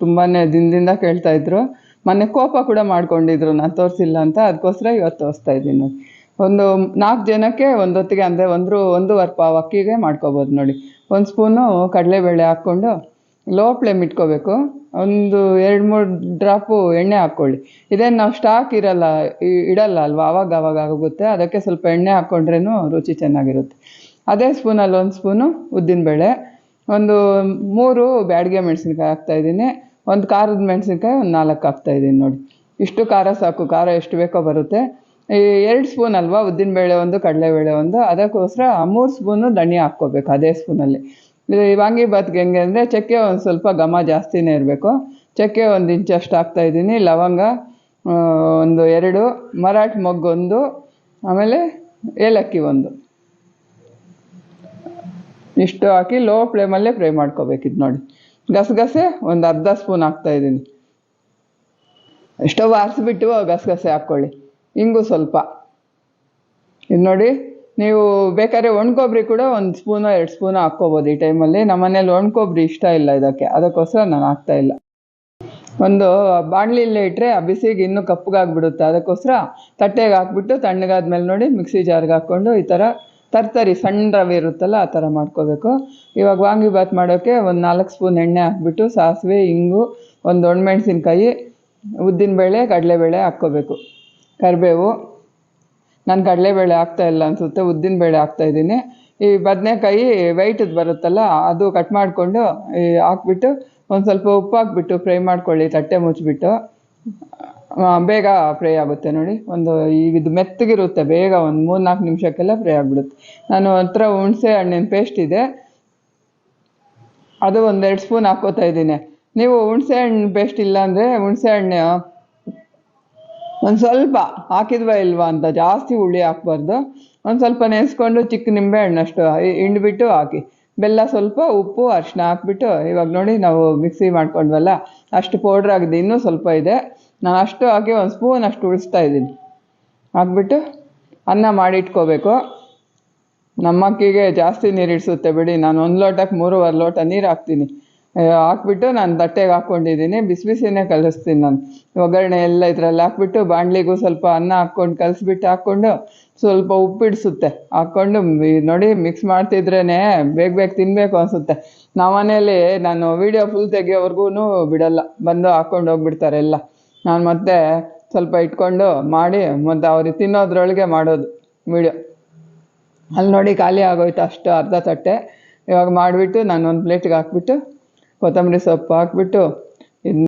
ತುಂಬಾ ದಿನದಿಂದ ಕೇಳ್ತಾ ಇದ್ರು. ಮೊನ್ನೆ ಕೋಪ ಕೂಡ ಮಾಡ್ಕೊಂಡಿದ್ರು ನಾನು ತೋರಿಸಿಲ್ಲ ಅಂತ. ಅದಕ್ಕೋಸ್ಕರ ಇವತ್ತು ತೋರಿಸ್ತಾ ಇದ್ದೀನಿ ಒಂದು ನಾಲ್ಕು ಜನಕ್ಕೆ ಒಂದೊತ್ತಿಗೆ ಅಂದರೆ ಒಂದು ಒಂದೂವರೆ ಪಾವು ಅಕ್ಕಿಗೆ ಮಾಡ್ಕೋಬೋದು ನೋಡಿ. ಒಂದು ಸ್ಪೂನು ಕಡಲೆಬೇಳೆ ಹಾಕ್ಕೊಂಡು ಲೋ ಫ್ಲೇಮ್ ಇಟ್ಕೋಬೇಕು ಒಂದು ಎರಡು ಮೂರು ಡ್ರಾಪು ಎಣ್ಣೆ ಹಾಕ್ಕೊಳ್ಳಿ. ಇದೇನು ನಾವು ಸ್ಟಾಕ್ ಇರಲ್ಲ ಇಡಲ್ಲ ಅಲ್ವಾ? ಆವಾಗ ಆವಾಗ ಆಗುತ್ತೆ. ಅದಕ್ಕೆ ಸ್ವಲ್ಪ ಎಣ್ಣೆ ಹಾಕ್ಕೊಂಡ್ರೇ ರುಚಿ ಚೆನ್ನಾಗಿರುತ್ತೆ. ಅದೇ ಸ್ಪೂನಲ್ಲಿ ಒಂದು ಸ್ಪೂನು ಉದ್ದಿನಬೇಳೆ. ಒಂದು ಮೂರು ಬ್ಯಾಡಗೆ ಮೆಣಸಿನ್ಕಾಯಿ ಹಾಕ್ತಾಯಿದ್ದೀನಿ ಒಂದು ಖಾರದ ಮೆಣಸಿನ್ಕಾಯಿ ಒಂದು ನಾಲ್ಕು ಹಾಕ್ತಾಯಿದ್ದೀನಿ ನೋಡಿ. ಇಷ್ಟು ಖಾರ ಸಾಕು, ಖಾರ ಎಷ್ಟು ಬೇಕೋ ಬರುತ್ತೆ. ಈ ಎರಡು ಸ್ಪೂನ್ ಅಲ್ವಾ ಉದ್ದಿನಬೇಳೆ ಒಂದು ಕಡಲೆಬೇಳೆ ಒಂದು. ಅದಕ್ಕೋಸ್ಕರ ಮೂರು ಸ್ಪೂನು ಧನಿಯಾ ಹಾಕ್ಕೋಬೇಕು ಅದೇ ಸ್ಪೂನಲ್ಲಿ. ವಾಂಗಿಭಾತ್ಗೆ ಹೆಂಗೆ ಅಂದರೆ ಚಕ್ಕೆ ಒಂದು ಸ್ವಲ್ಪ ಘಮ ಜಾಸ್ತಿನೇ ಇರಬೇಕು. ಚಕ್ಕೆ ಒಂದು ಇಂಚಷ್ಟು ಹಾಕ್ತಾಯಿದ್ದೀನಿ ಲವಂಗ ಒಂದು ಎರಡು, ಮರಾಠಿ ಮೊಗ್ಗೊಂದು ಆಮೇಲೆ ಏಲಕ್ಕಿ ಒಂದು. ಇಷ್ಟು ಹಾಕಿ ಲೋ ಫ್ಲೇಮಲ್ಲೇ ಫ್ರೈ ಮಾಡ್ಕೋಬೇಕಿದ್ದು ನೋಡಿ. ಗಸಗಸೆ ಒಂದು ಅರ್ಧ ಸ್ಪೂನ್ ಹಾಕ್ತಾ ಇದ್ದೀನಿ. ಸ್ಟವ್ ಆರಿಸ್ಬಿಟ್ಟು ಗಸಗಸೆ ಹಾಕ್ಕೊಳ್ಳಿ ಹಿಂಗು ಸ್ವಲ್ಪ. ಇದು ನೋಡಿ, ನೀವು ಬೇಕಾದ್ರೆ ಒಣಕೊಬ್ಬರಿ ಕೂಡ ಒಂದು ಸ್ಪೂನು ಎರಡು ಸ್ಪೂನು ಹಾಕ್ಕೋಬೋದು ಈ ಟೈಮಲ್ಲಿ ನಮ್ಮ ಮನೇಲಿ ಒಣಕೊಬ್ಬರಿ ಇಷ್ಟ ಇಲ್ಲ ಇದಕ್ಕೆ. ಅದಕ್ಕೋಸ್ಕರ ನಾನು ಹಾಕ್ತಾ ಇಲ್ಲ. ಒಂದು ಬಾಣಲಿಲ್ಲೇ ಇಟ್ಟರೆ ಆ ಬಿಸಿಗೆ ಇನ್ನೂ ಕಪ್ಪಗಾಗ್ಬಿಡುತ್ತೆ. ಅದಕ್ಕೋಸ್ಕರ ತಟ್ಟೆಗೆ ಹಾಕ್ಬಿಟ್ಟು ತಣ್ಣಗಾದ್ಮೇಲೆ ನೋಡಿ, ಮಿಕ್ಸಿ ಜಾರ್ಗೆ ಹಾಕ್ಕೊಂಡು ಈ ಥರ ತರ್ತರಿ ಸಣ್ಣ ರವೆ ಇರುತ್ತಲ್ಲ, ಆ ಥರ ಮಾಡ್ಕೋಬೇಕು. ಇವಾಗ ವಾಂಗಿಭಾತ್ ಮಾಡೋಕ್ಕೆ ಒಂದು ನಾಲ್ಕು ಸ್ಪೂನ್ ಎಣ್ಣೆ ಹಾಕ್ಬಿಟ್ಟು, ಸಾಸಿವೆ, ಇಂಗು, ಒಂದು ಒಣಮೆಣ್ಸಿನ್ಕಾಯಿ, ಉದ್ದಿನಬೇಳೆ, ಕಡಲೆಬೇಳೆ ಹಾಕ್ಕೋಬೇಕು. ಕರಿಬೇವು. ನಾನು ಕಡಲೆಬೇಳೆ ಹಾಕ್ತಾ ಇಲ್ಲ ಅನಿಸುತ್ತೆ, ಉದ್ದಿನಬೇಳೆ ಹಾಕ್ತಾಯಿದ್ದೀನಿ ಈ ಬದನೆಕಾಯಿ ವೈಟದ್ದು ಬರುತ್ತಲ್ಲ, ಅದು ಕಟ್ ಮಾಡಿಕೊಂಡು ಹಾಕ್ಬಿಟ್ಟು, ಒಂದು ಸ್ವಲ್ಪ ಉಪ್ಪು ಹಾಕ್ಬಿಟ್ಟು, ಫ್ರೈ ಮಾಡ್ಕೊಳ್ಳಿ, ತಟ್ಟೆ ಮುಚ್ಚಿಬಿಟ್ಟು ಬೇಗ ಫ್ರೈ ಆಗುತ್ತೆ ನೋಡಿ. ಒಂದು ಇದು ಮೆತ್ತಗಿರುತ್ತೆ, ಬೇಗ ಒಂದು ಮೂರು ನಾಲ್ಕು ನಿಮಿಷಕ್ಕೆಲ್ಲ ಫ್ರೈ ಆಗಿಬಿಡುತ್ತೆ. ನಾನು ಹತ್ರ ಹುಣಸೆ ಹಣ್ಣಿನ ಪೇಸ್ಟ್ ಇದೆ. ಅದು ಒಂದೆರಡು ಸ್ಪೂನ್ ಹಾಕ್ಕೋತಾ ಇದ್ದೀನಿ. ನೀವು ಹುಣಸೆ ಹಣ್ಣು ಪೇಸ್ಟ್ ಇಲ್ಲ ಅಂದರೆ ಹುಣಸೆ ಹಣ್ಣು ಒಂದು ಸ್ವಲ್ಪ ಹಾಕಿದ್ವಾ ಇಲ್ವಾ ಅಂತ ಜಾಸ್ತಿ ಹುಳಿ ಹಾಕ್ಬಾರ್ದು. ಒಂದು ಸ್ವಲ್ಪ ನೆನೆಸ್ಕೊಂಡು ಚಿಕ್ಕ ನಿಂಬೆ ಹಣ್ಣಷ್ಟು ಹಿಂಡ್ಬಿಟ್ಟು ಹಾಕಿ. ಬೆಲ್ಲ ಸ್ವಲ್ಪ, ಉಪ್ಪು ಅರಿಶಿನ ಹಾಕ್ಬಿಟ್ಟು ಇವಾಗ ನೋಡಿ ನಾವು ಮಿಕ್ಸಿ ಮಾಡ್ಕೊಂಡ್ವಲ್ಲ, ಅಷ್ಟು ಪೌಡ್ರ್ ಆಗಿದೆ ಇನ್ನೂ ಸ್ವಲ್ಪ ಇದೆ. ನಾನು ಅಷ್ಟು ಹಾಕಿ ಒಂದು ಸ್ಪೂನ್ ಅಷ್ಟು ಉಳಿಸ್ತಾ ಇದ್ದೀನಿ. ಹಾಕ್ಬಿಟ್ಟು ಅನ್ನ ಮಾಡಿಟ್ಕೋಬೇಕು. ನಮ್ಮ ಅಕ್ಕಿಗೆ ಜಾಸ್ತಿ ನೀರು ಇಡಿಸುತ್ತೆ ಬಿಡಿ. ನಾನು ಒಂದು ಲೋಟಕ್ಕೆ ಮೂರುವರೆ ಲೋಟ ನೀರು ಹಾಕ್ತೀನಿ. ಹಾಕ್ಬಿಟ್ಟು ನಾನು ತಟ್ಟೆಗೆ ಹಾಕ್ಕೊಂಡಿದ್ದೀನಿ. ಬಿಸಿ ಬಿಸಿನೇ ಕಲಿಸ್ತೀನಿ ನಾನು. ಒಗ್ಗರಣೆ ಎಲ್ಲ ಇದರಲ್ಲಿ ಹಾಕ್ಬಿಟ್ಟು ಬಾಣಲಿಗೂ ಸ್ವಲ್ಪ ಅನ್ನ ಹಾಕ್ಕೊಂಡು ಕಲಿಸ್ಬಿಟ್ಟು ಹಾಕ್ಕೊಂಡು ಸ್ವಲ್ಪ ಉಪ್ಪಿಡಿಸುತ್ತೆ ಹಾಕ್ಕೊಂಡು ನೋಡಿ ಮಿಕ್ಸ್ ಮಾಡ್ತಿದ್ರೇ ಬೇಗ ಬೇಗ ತಿನ್ನಬೇಕು ಅನಿಸುತ್ತೆ. ನಮ್ಮ ಮನೇಲಿ ನಾನು ವೀಡಿಯೋ ಫುಲ್ ತೆಗಿಯೋವರೆಗೂ ಬಿಡಲ್ಲ. ಬಂದು ಹಾಕ್ಕೊಂಡು ಹೋಗ್ಬಿಡ್ತಾರೆ ಎಲ್ಲ. ನಾನು ಮತ್ತೆ ಸ್ವಲ್ಪ ಇಟ್ಕೊಂಡು ಮಾಡಿ ಮತ್ತು ಅವ್ರಿಗೆ ತಿನ್ನೋದ್ರೊಳಗೆ ಮಾಡೋದು ವೀಡಿಯೋ ಅಲ್ಲಿ ನೋಡಿ ಖಾಲಿ ಆಗೋಯ್ತು ಅಷ್ಟು ಅರ್ಧ ತಟ್ಟೆ. ಇವಾಗ ಮಾಡಿಬಿಟ್ಟು ನಾನು ಒಂದು ಪ್ಲೇಟಿಗೆ ಹಾಕ್ಬಿಟ್ಟು ಕೊತ್ತಂಬರಿ ಸೊಪ್ಪು ಹಾಕ್ಬಿಟ್ಟು